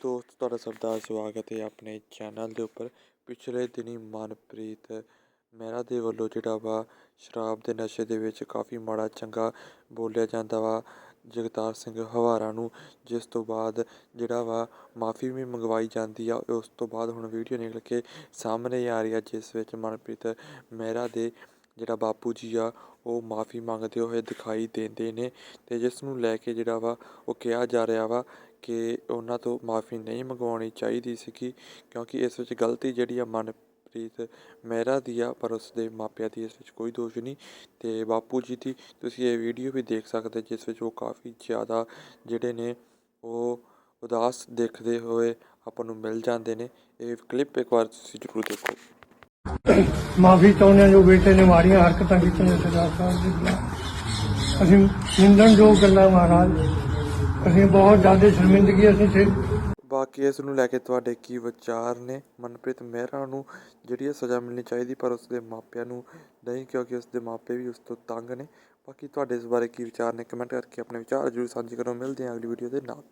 ਦੋਸਤ, ਤੁਹਾਡਾ ਸਭ ਦਾ ਸਵਾਗਤ ਹੈ ਆਪਣੇ ਚੈਨਲ ਦੇ ਉੱਪਰ। ਪਿਛਲੇ ਦਿਨੀ ਮਨਪ੍ਰੀਤ ਮਹਿਰਾ ਦੇ ਵੱਲੋਂ ਜਿਹੜਾ ਵਾ ਸ਼ਰਾਬ ਦੇ ਨਸ਼ੇ ਦੇ ਵਿੱਚ ਕਾਫੀ ਮਾੜਾ ਚੰਗਾ ਬੋਲਿਆ ਜਾਂਦਾ ਵਾ, ਜਗਤਾਰ ਸਿੰਘ ਹਵਾਰਾ ਨੂੰ, ਜਿਸ ਤੋਂ ਬਾਅਦ ਜਿਹੜਾ ਵਾ ਮਾਫੀ ਵੀ ਮੰਗਵਾਈ ਜਾਂਦੀ ਆ, ਉਸ ਤੋਂ ਬਾਅਦ ਹੁਣ ਵੀਡੀਓ ਨਿਕਲ ਕੇ ਸਾਹਮਣੇ ਆ ਰਹੀ ਆ, ਜਿਸ ਵਿੱਚ ਮਨਪ੍ਰੀਤ ਮਹਿਰਾ ਦੇ ਜਿਹੜਾ ਬਾਪੂ ਜੀ ਆ, ਉਹ ਮਾਫੀ ਮੰਗਦੇ ਹੋਏ ਦਿਖਾਈ ਦਿੰਦੇ ਨੇ ਤੇ ਜਿਸ ਨੂੰ ਲੈ ਕੇ ਜਿਹੜਾ ਵਾ, ਉਹ ਕਿਹਾ ਜਾ ਰਿਹਾ ਵਾ ਕਿ ਉਹਨਾਂ ਤੋਂ ਮਾਫੀ ਨਹੀਂ ਮੰਗਵਾਉਣੀ ਚਾਹੀਦੀ ਸੀਗੀ ਕਿਉਂਕਿ ਇਸ ਵਿੱਚ ਗਲਤੀ ਜਿਹੜੀ ਆ ਮਨਪ੍ਰੀਤ ਮਹਿਰਾ ਦੀ ਆ, ਪਰ ਉਸ ਦੇ ਮਾਪਿਆਂ ਦੀ ਇਸ ਵਿੱਚ ਕੋਈ ਦੋਸ਼ ਨਹੀਂ ਤੇ ਬਾਪੂ ਜੀ ਦੀ ਤੁਸੀਂ ਇਹ ਵੀਡੀਓ ਵੀ ਦੇਖ ਸਕਦੇ ਜਿਸ ਵਿੱਚ ਉਹ ਕਾਫੀ ਜ਼ਿਆਦਾ ਜਿਹੜੇ ਨੇ, ਉਹ ਉਦਾਸ ਦੇਖਦੇ ਹੋਏ ਆਪਾਂ ਨੂੰ ਮਿਲ ਜਾਂਦੇ ਨੇ। ਇਹ ਕਲਿੱਪ ਇੱਕ ਵਾਰ ਤੁਸੀਂ ਜ਼ਰੂਰ ਦੇਖੋ। ਮਾਫੀ ਚਾਹੁੰਦੇ ਹਾਂ ਜੋ ਬੇਟੇ ਨੇ ਮਾੜੀਆਂ ਹਰਕਤਾਂ ਕੀਤੀਆਂ ਸਰਦਾਰ ਸਾਹਿਬ ਦੇ ਖਿਲਾਫ ਅਸੀਂ ਨਿੰਦਣਯੋਗ ਗੱਲਾਂ ਮਹਾਰਾਜ, ਅਸੀਂ ਬਹੁਤ ਜ਼ਿਆਦਾ ਸ਼ਰਮਿੰਦਗੀ ਅਸੀਂ ਸੇ ਬਾਕੀ ਇਸ ਨੂੰ ਲੈ ਕੇ ਤੁਹਾਡੇ ਕੀ ਵਿਚਾਰ ਨੇ? ਮਨਪ੍ਰੀਤ ਮਹਿਰਾ ਨੂੰ ਜਿਹੜੀ ਇਹ ਸਜ਼ਾ ਮਿਲਣੀ ਚਾਹੀਦੀ, ਪਰ ਉਸ ਦੇ ਮਾਪਿਆਂ ਨੂੰ ਨਹੀਂ, ਕਿਉਂਕਿ ਉਸ ਦੇ ਮਾਪੇ ਵੀ ਉਸ ਤੋਂ ਤੰਗ ਨੇ। ਬਾਕੀ ਤੁਹਾਡੇ ਇਸ ਬਾਰੇ ਕੀ ਵਿਚਾਰ ਨੇ? ਕਮੈਂਟ ਕਰਕੇ ਆਪਣੇ ਵਿਚਾਰ ਜ਼ਰੂਰ ਸਾਂਝੇ ਕਰੋ। ਮਿਲਦੇ ਹਾਂ ਅਗਲੀ ਵੀਡੀਓ ਦੇ ਨਾਲ।